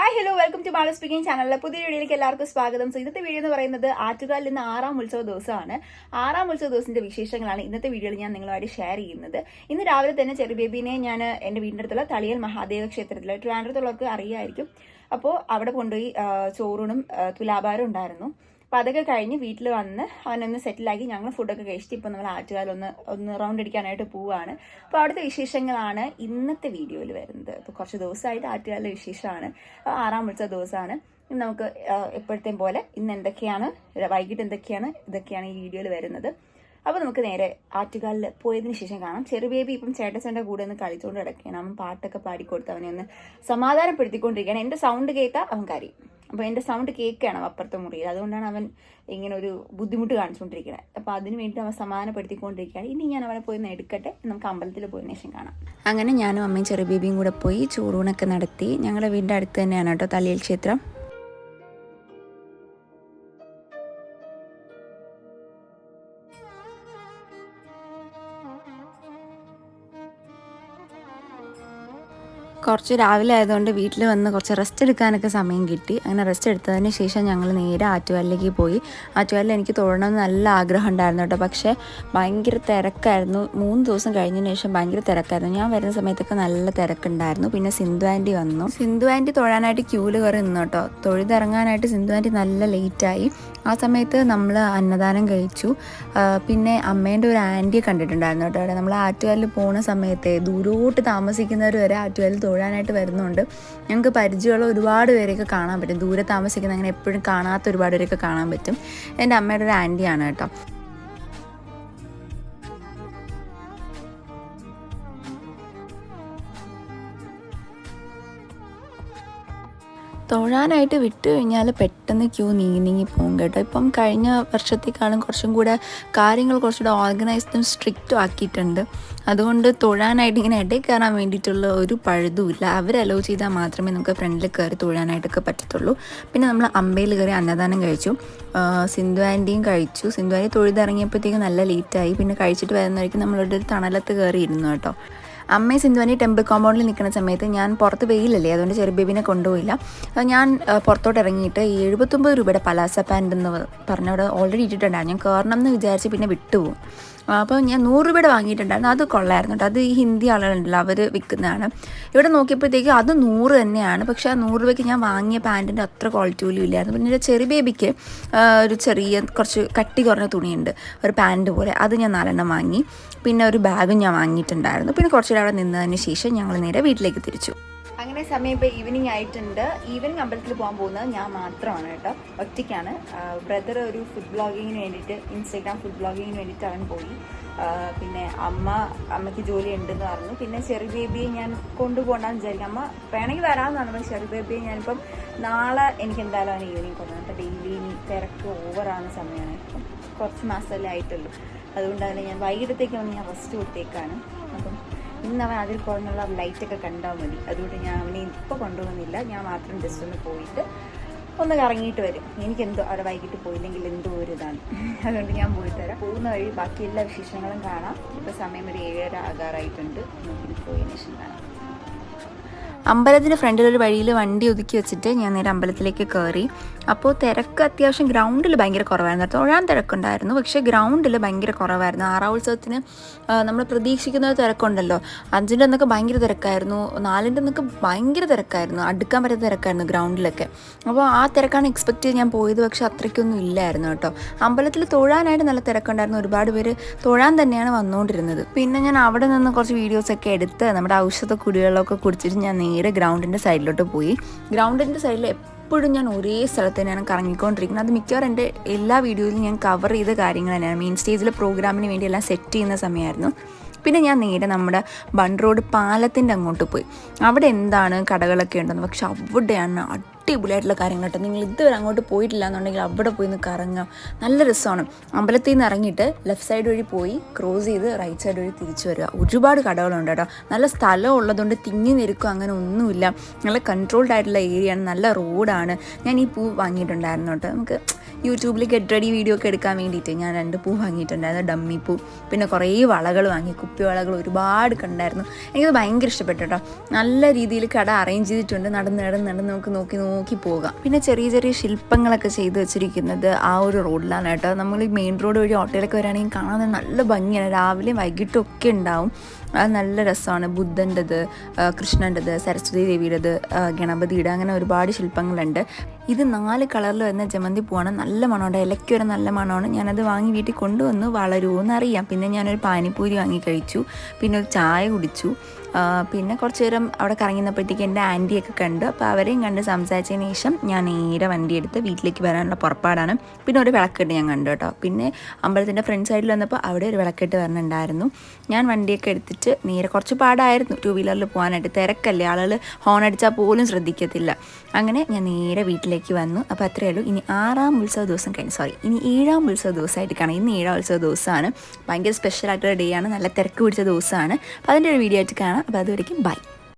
Hi hello welcome to Mala speaking ചാനലിലെ പുതിയ വീഡിയോയിലേക്ക് എല്ലാവർക്കും സ്വാഗതം. സോ ഇന്നത്തെ വീഡിയോ എന്ന് പറയുന്നത് ആറ്റുകാലിൽ ഇന്ന് ആറാം ഉത്സവ ദിവസമാണ്. ആറാം ഉത്സവ ദിവസത്തിന്റെ വിശേഷങ്ങളാണ് ഇന്നത്തെ വീഡിയോയിൽ ഞാൻ നിങ്ങളുമായിട്ട് ഷെയർ ചെയ്യുന്നത്. ഇന്ന് രാവിലെ തന്നെ ചെറിയ ബേബിനെ ഞാൻ എന്റെ വീടിന്റെ അടുത്തുള്ള തളിയൽ മഹാദേവ ക്ഷേത്രത്തിൽ ട്രിവാൻഡ്രത്തുള്ളവർക്ക് അറിയായിരിക്കും. അപ്പോൾ അവിടെ കൊണ്ടുപോയി ചോറൂണും തുലാഭാരം ഉണ്ടായിരുന്നു. അപ്പോൾ അതൊക്കെ കഴിഞ്ഞ് വീട്ടിൽ വന്ന് അവനൊന്ന് സെറ്റിലാക്കി ഞങ്ങൾ ഫുഡൊക്കെ കഴിച്ചിട്ട് ഇപ്പോൾ നമ്മൾ ആറ്റുകാലൊന്ന് ഒന്ന് റൗണ്ട് അടിക്കാനായിട്ട് പോവുകയാണ് അപ്പോൾ അവിടുത്തെ വിശേഷങ്ങളാണ് ഇന്നത്തെ വീഡിയോയിൽ വരുന്നത്. അപ്പോൾ കുറച്ച് ദിവസമായിട്ട് ആറ്റുകാലിലെ വിശേഷമാണ്. ആറാം വിളിച്ച ദിവസമാണ്. നമുക്ക് എപ്പോഴത്തെയും പോലെ ഇന്ന് എന്തൊക്കെയാണ് വൈകിട്ട് എന്തൊക്കെയാണ് ഇതൊക്കെയാണ് ഈ വീഡിയോയിൽ വരുന്നത്. അപ്പോൾ നമുക്ക് നേരെ ആറ്റുകാലിൽ പോയതിന് ശേഷം കാണാം. ചെറു ബേബി ഇപ്പം ചേട്ടച്ചന്റെ കൂടെ ഒന്ന് കളിച്ചുകൊണ്ട് കിടക്കുകയാണ്. അവൻ പാട്ടൊക്കെ പാടിക്കൊടുത്ത് അവനെ ഒന്ന് സമാധാനപ്പെടുത്തിക്കൊണ്ടിരിക്കുകയാണ്. എന്റെ സൗണ്ട് കേട്ടാൽ അവൻ കരയും. അപ്പോൾ എന്റെ സൗണ്ട് കേൾക്കുകയാണ് അപ്പുറത്തെ മുറിയിൽ. അതുകൊണ്ടാണ് അവൻ ഇങ്ങനെ ഒരു ബുദ്ധിമുട്ട് കാണിച്ചുകൊണ്ടിരിക്കുന്നത് അപ്പോൾ അതിന് വേണ്ടി അവൻ സമാധാനപ്പെടുത്തിക്കൊണ്ടിരിക്കുകയാണ്. ഇനി ഞാൻ അവനെ പോയി എടുക്കട്ടെ. നമുക്ക് അമ്പലത്തിൽ പോയതിനു ശേഷം കാണാം. അങ്ങനെ ഞാനും അമ്മയും ചെറിയ ബേബിയും കൂടെ പോയി ചൂടൂണൊക്കെ നടത്തി. ഞങ്ങളുടെ വീടിന്റെ അടുത്ത് തന്നെയാണ് കേട്ടോ തലയിൽ ക്ഷേത്രം. കുറച്ച് രാവിലെ ആയതുകൊണ്ട് വീട്ടിൽ വന്ന് കുറച്ച് റെസ്റ്റ് എടുക്കാനൊക്കെ സമയം കിട്ടി. അങ്ങനെ റെസ്റ്റ് എടുത്തതിന് ശേഷം ഞങ്ങൾ നേരെ ആറ്റുകാലിലേക്ക് പോയി. ആറ്റുകാലിൽ എനിക്ക് തൊഴണമെന്ന് നല്ല ആഗ്രഹം ഉണ്ടായിരുന്നു കേട്ടോ. പക്ഷേ ഭയങ്കര തിരക്കായിരുന്നു. മൂന്ന് ദിവസം കഴിഞ്ഞതിന് ശേഷം ഭയങ്കര തിരക്കായിരുന്നു. ഞാൻ വരുന്ന സമയത്തൊക്കെ നല്ല തിരക്കുണ്ടായിരുന്നു. പിന്നെ സിന്ധു ആന്റി വന്നു. സിന്ധു ആന്റി തൊഴാനായിട്ട് ക്യൂൽ കയറി നിന്നു കേട്ടോ. തൊഴുതിറങ്ങാനായിട്ട് സിന്ധു ആന്റി നല്ല ലേറ്റായി ആ സമയത്ത് നമ്മൾ അന്നദാനം കഴിച്ചു. പിന്നെ അമ്മേന്റെ ഒരു ആന്റിയെ കണ്ടിട്ടുണ്ടായിരുന്നു കേട്ടോ അവിടെ. നമ്മൾ ആറ്റുകാലിൽ പോകുന്ന സമയത്ത് ദൂരോട്ട് താമസിക്കുന്നവർ വരെ ആറ്റുകാലിൽ തൊഴാനായിട്ട് വരുന്നുണ്ട്. ഞങ്ങൾക്ക് പരിചയമുള്ള ഒരുപാട് പേരെയൊക്കെ കാണാൻ പറ്റും. ദൂരെ താമസിക്കുന്ന അങ്ങനെ എപ്പോഴും കാണാത്ത ഒരുപാട് പേരെയൊക്കെ കാണാൻ പറ്റും. എന്റെ അമ്മയുടെ ഒരു ആന്റിയാണ് കേട്ടോ. തൊഴാനായിട്ട് വിട്ടു കഴിഞ്ഞാൽ പെട്ടെന്ന് ക്യൂ നീങ്ങി നീങ്ങി പോകും കേട്ടോ. ഇപ്പം കഴിഞ്ഞ വർഷത്തേക്കാളും കുറച്ചും കൂടെ കാര്യങ്ങൾ കുറച്ചുകൂടെ ഓർഗനൈസ്ഡും സ്ട്രിക്റ്റും ആക്കിയിട്ടുണ്ട്. അതുകൊണ്ട് തൊഴാനായിട്ട് ഇങ്ങനെ ഇടയിൽ കയറാൻ വേണ്ടിയിട്ടുള്ള ഒരു പഴുതുമില്ല അവർ അലോ ചെയ്താൽ മാത്രമേ നമുക്ക് ഫ്രണ്ടിൽ കയറി തൊഴാനായിട്ടൊക്കെ പറ്റത്തുള്ളൂ. പിന്നെ നമ്മൾ അമ്പയിൽ കയറി അന്നദാനം കഴിച്ചു. സിന്ധു ആന്റിയും കഴിച്ചു. സിന്ധു ആന്റി തൊഴുതിറങ്ങിയപ്പോഴത്തേക്ക് നല്ല ലേറ്റായി പിന്നെ കഴിച്ചിട്ട് വരുന്ന വഴിക്ക് നമ്മളൊരു തണലത്ത് കയറി ഇരുന്നു കേട്ടോ. അമ്മയും സിന്ധുവാനി ടെമ്പിൾ കോമ്പൗണ്ടിൽ നിൽക്കുന്ന സമയത്ത് ഞാൻ പുറത്ത് വെയിലല്ലേ അതുകൊണ്ട് ചെറിയ ബേബിനെ കൊണ്ടുപോയില്ല. ഞാൻ പുറത്തോട്ട് ഇറങ്ങിയിട്ട് എഴുപത്തൊമ്പത് രൂപയുടെ പലാസ പാന്റ് എന്ന് പറഞ്ഞവിടെ ഓൾറെഡി ഇട്ടിട്ടുണ്ടായിരുന്നു. ഞാൻ കയറണം എന്ന് വിചാരിച്ച് പിന്നെ വിട്ടുപോകും അപ്പോൾ ഞാൻ നൂറ് രൂപയുടെ വാങ്ങിയിട്ടുണ്ടായിരുന്നു. അത് കൊള്ളായിരുന്നു കേട്ടോ. അത് ഈ ഹിന്ദി ആളുകളുണ്ടല്ലോ അവർ വിൽക്കുന്നതാണ് ഇവിടെ നോക്കിയപ്പോഴത്തേക്ക് അത് നൂറ് തന്നെയാണ്. പക്ഷേ ആ നൂറ് രൂപയ്ക്ക് ഞാൻ വാങ്ങിയ പാന്റിന്റെ അത്ര ക്വാളിറ്റി പോലും ഇല്ലായിരുന്നു. പിന്നെ ഒരു ചെറിയ ബേബിക്ക് ഒരു ചെറിയ കുറച്ച് കട്ടി കുറഞ്ഞ തുണിയുണ്ട് ഒരു പാന്റ് പോലെ. അത് ഞാൻ നാലെണ്ണം വാങ്ങി. പിന്നെ ഒരു ബാഗും ഞാൻ വാങ്ങിയിട്ടുണ്ടായിരുന്നു. പിന്നെ കുറച്ചുകൂടെ അവിടെ നിന്നതിന് ശേഷം ഞങ്ങൾ നേരെ വീട്ടിലേക്ക് തിരിച്ചു. അങ്ങനെ സമയം ഇപ്പോൾ ഈവനിങ് ആയിട്ടുണ്ട്. ഈവനിങ് അമ്പലത്തിൽ പോകാൻ പോകുന്നത് ഞാൻ മാത്രമാണ് കേട്ടോ. ഒറ്റയ്ക്കാണ്. ബ്രദർ ഒരു ഫുഡ് ബ്ലോഗിങ്ങിന് വേണ്ടിയിട്ട് ഇൻസ്റ്റാഗ്രാം ഫുഡ് ബ്ലോഗിങ്ങിന് വേണ്ടിയിട്ട് അവൻ പോയി. പിന്നെ അമ്മ അമ്മയ്ക്ക് ജോലി ഉണ്ടെന്ന് പറഞ്ഞു. പിന്നെ ചെറിയ ബേബിയെ ഞാൻ കൊണ്ടുപോകണ്ടെന്ന് വിചാരിക്കും. അമ്മ വേണമെങ്കിൽ വരാമെന്നാണ് പക്ഷേ ചെറിയ ബേബിയെ ഞാനിപ്പം നാളെ എനിക്ക് എന്തായാലും ഈവനിങ് കൊണ്ടുപോകണം. കേട്ടോ ഡെയിലി ഇനി തിരക്ക് ഓവറാകുന്ന സമയമാണ്. കുറച്ച് മാസമല്ലേ ആയിട്ടുള്ളൂ. അതുകൊണ്ട് തന്നെ ഞാൻ വന്ന് ഞാൻ റെസ്റ്റ് കൊടുത്തേക്കാണ്. ഇന്ന് അവൻ അതിൽ കുറഞ്ഞുള്ള ലൈറ്റൊക്കെ കണ്ടാൽ മതി. അതുകൊണ്ട് ഞാൻ അവനെ ഇപ്പോൾ കൊണ്ടുപോകുന്നില്ല ഞാൻ മാത്രം ജസ്റ്റ് ഒന്ന് പോയിട്ട് ഒന്ന് കറങ്ങിയിട്ട് വരും. എനിക്കെന്തോ അവിടെ വൈകിട്ട് പോയില്ലെങ്കിൽ എന്തോ ഒരു ഇതാണ്. അതുകൊണ്ട് ഞാൻ പോയിട്ട് വരാം. പോകുന്ന വഴി ബാക്കി എല്ലാ വിശേഷങ്ങളും കാണാം. ഇപ്പോൾ സമയം ഒരു ഏഴര ആകാറായിട്ടുണ്ട്. നമുക്ക് പോയതിനു ശേഷം കാണാം. അമ്പലത്തിന്റെ ഫ്രണ്ടിൽ ഒരു വഴിയിൽ വണ്ടി ഒതുക്കി വെച്ചിട്ട് ഞാൻ നേരെ അമ്പലത്തിലേക്ക് കയറി അപ്പോൾ തിരക്ക് അത്യാവശ്യം ഗ്രൗണ്ടിൽ ഭയങ്കര കുറവായിരുന്നു. തൊഴാൻ തിരക്കുണ്ടായിരുന്നു. പക്ഷേ ഗ്രൗണ്ടിൽ ഭയങ്കര കുറവായിരുന്നു. ആറാവുത്സവത്തിന് നമ്മൾ പ്രതീക്ഷിക്കുന്ന തിരക്കുണ്ടല്ലോ. അഞ്ചിന്റെ അന്നൊക്കെ ഭയങ്കര തിരക്കായിരുന്നു. നാലിന്റെ അന്നൊക്കെ ഭയങ്കര തിരക്കായിരുന്നു. അടുക്കാൻ പറ്റാത്ത തിരക്കായിരുന്നു ഗ്രൗണ്ടിലൊക്കെ അപ്പോൾ ആ തിരക്കാണ് എക്സ്പെക്ട് ചെയ്ത് ഞാൻ പോയത്. പക്ഷേ അത്രയ്ക്കൊന്നും ഇല്ലായിരുന്നു കേട്ടോ. അമ്പലത്തിൽ തൊഴാനായിട്ട് നല്ല തിരക്കുണ്ടായിരുന്നു. ഒരുപാട് പേര് തൊഴാൻ തന്നെയാണ് വന്നുകൊണ്ടിരുന്നത്. പിന്നെ ഞാൻ അവിടെ നിന്ന് കുറച്ച് വീഡിയോസൊക്കെ എടുത്ത് നമ്മുടെ ഔഷധ കുടിവെള്ളമൊക്കെ കുടിച്ചിട്ട് ഞാൻ നേരെ ഗ്രൗണ്ടിന്റെ സൈഡിലോട്ട് പോയി. ഗ്രൗണ്ടിന്റെ സൈഡിൽ എപ്പോഴും ഞാൻ ഒരേ സ്ഥലത്ത് തന്നെയാണ് കറങ്ങിക്കൊണ്ടിരിക്കുന്നത്. അത് മിക്കവാറും എന്റെ എല്ലാ വീഡിയോയിലും ഞാൻ കവർ ചെയ്ത കാര്യങ്ങൾ തന്നെയാണ്. മെയിൻ സ്റ്റേജിലെ പ്രോഗ്രാമിന് വേണ്ടി എല്ലാം സെറ്റ് ചെയ്യുന്ന സമയമായിരുന്നു. പിന്നെ ഞാൻ നേരെ നമ്മുടെ ബൺ റോഡ് പാലത്തിന്റെ അങ്ങോട്ട് പോയി. അവിടെ എന്താണ് കടകളൊക്കെ ഉണ്ടെന്ന്. പക്ഷെ അവിടെയാണ് അടിപൊളിയായിട്ടുള്ള കാര്യങ്ങൾ കേട്ടോ നിങ്ങൾ ഇതുവരെ അങ്ങോട്ട് പോയിട്ടില്ല എന്നുണ്ടെങ്കിൽ അവിടെ പോയി ഒന്ന് കറങ്ങാം. നല്ല രസമാണ്. അമ്പലത്തിൽ നിന്ന് ഇറങ്ങിയിട്ട് ലെഫ്റ്റ് സൈഡ് വഴി പോയി ക്രോസ് ചെയ്ത് റൈറ്റ് സൈഡ് വഴി തിരിച്ചു വരിക. ഒരുപാട് കടകളുണ്ട് കേട്ടോ. നല്ല സ്ഥലം ഉള്ളതുകൊണ്ട് തിങ്ങി നിൽക്കും അങ്ങനെ ഒന്നുമില്ല. നല്ല കൺട്രോൾഡ് ആയിട്ടുള്ള ഏരിയയാണ് നല്ല റോഡാണ് ഞാൻ ഈ പൂ വാങ്ങിയിട്ടുണ്ടായിരുന്നു കേട്ടോ. നമുക്ക് യൂട്യൂബിൽ ഗെറ്റ് റെഡി വീഡിയോ ഒക്കെ എടുക്കാൻ വേണ്ടിയിട്ട് ഞാൻ രണ്ട് പൂ വാങ്ങിയിട്ടുണ്ടായിരുന്നു ഡമ്മി പൂ. പിന്നെ കുറേ വളകൾ വാങ്ങി കുപ്പി വളകൾ ഒരുപാട് കണ്ടായിരുന്നു. എനിക്കത് ഭയങ്കര ഇഷ്ടപ്പെട്ടു കേട്ടോ നല്ല രീതിയിൽ കട അറേഞ്ച് ചെയ്തിട്ടുണ്ട്. നടന്ന് നടന്ന് നടന്ന് നമുക്ക് നോക്കി നോക്കി പോകാം. പിന്നെ ചെറിയ ചെറിയ ശില്പങ്ങളൊക്കെ ചെയ്ത് വെച്ചിരിക്കുന്നത് ആ ഒരു റോഡിലാണ് കേട്ടോ. നമ്മൾ ഈ മെയിൻ റോഡ് വഴി ഓട്ടോയിലൊക്കെ വരാണെങ്കിൽ കാണാൻ നല്ല ഭംഗിയാണ്. രാവിലെയും വൈകിട്ടും ഒക്കെ ഉണ്ടാവും. അത് നല്ല രസമാണ്. ബുദ്ധന്റെത് കൃഷ്ണന്റെത് സരസ്വതി ദേവിയുടേത് ഗണപതിയുടെ അങ്ങനെ ഒരുപാട് ശില്പങ്ങളുണ്ട്. ഇത് നാല് കളറിൽ വരുന്ന ജമന്തി പൂവാണ്. നല്ല മണമുണ്ട്. ഇലയ്ക്ക് നല്ല മണമാണ്. ഞാനത് വാങ്ങി വീട്ടിൽ കൊണ്ടുവന്ന് വളരുമോ എന്നറിയാം പിന്നെ ഞാനൊരു പാനിപ്പൂരി വാങ്ങി കഴിച്ചു. പിന്നെ ഒരു ചായ കുടിച്ചു. പിന്നെ കുറച്ച് നേരം അവിടെ കറങ്ങുന്നപ്പോഴത്തേക്ക് എന്റെ ആന്റിയൊക്കെ കണ്ടു. അപ്പോൾ അവരെയും കണ്ട് സംസാരിച്ചതിന് ശേഷം ഞാൻ നേരെ വണ്ടി എടുത്ത് വീട്ടിലേക്ക് വരാനുള്ള പുറപ്പാടാണ്. പിന്നെ ഒരു വിളക്കെട്ട് ഞാൻ കണ്ടു കേട്ടോ. പിന്നെ അമ്പലത്തിന്റെ ഫ്രണ്ട് സൈഡിൽ വന്നപ്പോൾ അവിടെ ഒരു വിളക്കെട്ട് വരണുണ്ടായിരുന്നു. ഞാൻ വണ്ടിയൊക്കെ എടുത്തിട്ട് നേരെ കുറച്ച് പാടായിരുന്നു. ടു വീലറിൽ പോകാനായിട്ട് തിരക്കല്ലേ? ആളുകൾ ഹോൺ അടിച്ചാൽ പോലും ശ്രദ്ധിക്കത്തില്ല. അങ്ങനെ ഞാൻ നേരെ വീട്ടിലേക്ക് വന്നു. അപ്പോൾ അത്രയേ ഉള്ളൂ. ഇനി ആറാം ഉത്സവ ദിവസം കഴിഞ്ഞു സോറി ഇനി ഏഴാം ഉത്സവ ദിവസമായിട്ട് കാണാം. ഇന്ന് ഏഴാം ഉത്സവ ദിവസമാണ്. ഭയങ്കര സ്പെഷ്യൽ ആയിട്ടുള്ള ഡേ ആണ്. നല്ല തിരക്ക് പിടിച്ച ദിവസമാണ്. അപ്പോൾ അതിന്റെ ഒരു വീഡിയോ ആയിട്ട് കാണാം. അപ്പോൾ അതുവരേക്കും ബൈ.